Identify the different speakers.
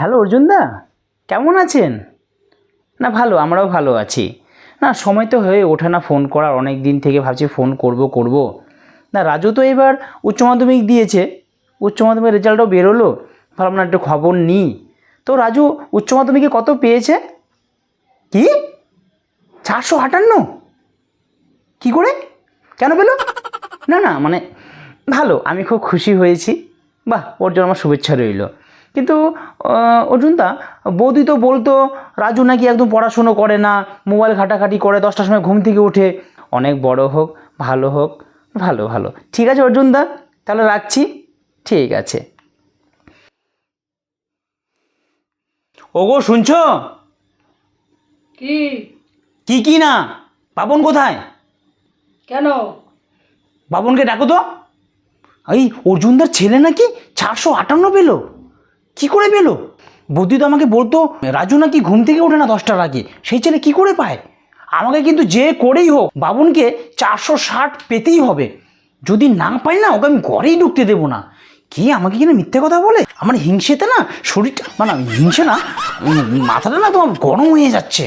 Speaker 1: Hello অর্জুনদা, কেমন আছেন? না, ভালো, আমরাও ভালো আছি। না, সময় তো হয়ে ওঠে না ফোন করার, অনেক দিন থেকে ভাবছি ফোন করব করব। না, রাজু তো এবার উচ্চ মাধ্যমিক দিয়েছে, উচ্চ মাধ্যমিক রেজাল্টও বেরোলো, ভাবলাম না একটু খবর নিই। তো রাজু, উচ্চ মাধ্যমিকে কত পেয়েছে? কি? চারশো আটান্ন? কী করে? কেন পেল? না না মানে ভালো, আমি খুব খুশি হয়েছি। বাহ ওর জন্য আমার শুভেচ্ছা রইল। কিন্তু অর্জুনদা বৌদি তো বলতো রাজু নাকি একদম পড়াশুনো করে না মোবাইল ঘাটাঘাটি করে দশটার সময় ঘুম থেকে ওঠে অনেক বড় হোক ভালো হোক ভালো ভালো। ঠিক আছে অর্জুনদা তাহলে রাখছি। ঠিক আছে। ওগো শুনছো?
Speaker 2: কি?
Speaker 1: কি কি না? পাপন কোথায়?
Speaker 2: কেন?
Speaker 1: বাবনকে ডাকো তো। এই অর্জুনদার ছেলে নাকি চারশো আটান্ন পেল। কি করে পেল? বৌদি তো আমাকে বলতো, রাজু নাকি ঘুম থেকে ওঠে না দশটার আগে? সেই ছেলে কি করে পায়? আমাকে কিন্তু যে করেই হোক, বাবুনকে চারশো ষাট পেতেই হবে। যদি না পাই না, ওকে আমি ঘরেই ঢুকতে দেবো না। কি আমাকে কিনা মিথ্যে কথা বলে? আমার হিংসেতে না শরীরটা মানে হিংসে না মাথাটা না তোমার গরম হয়ে যাচ্ছে।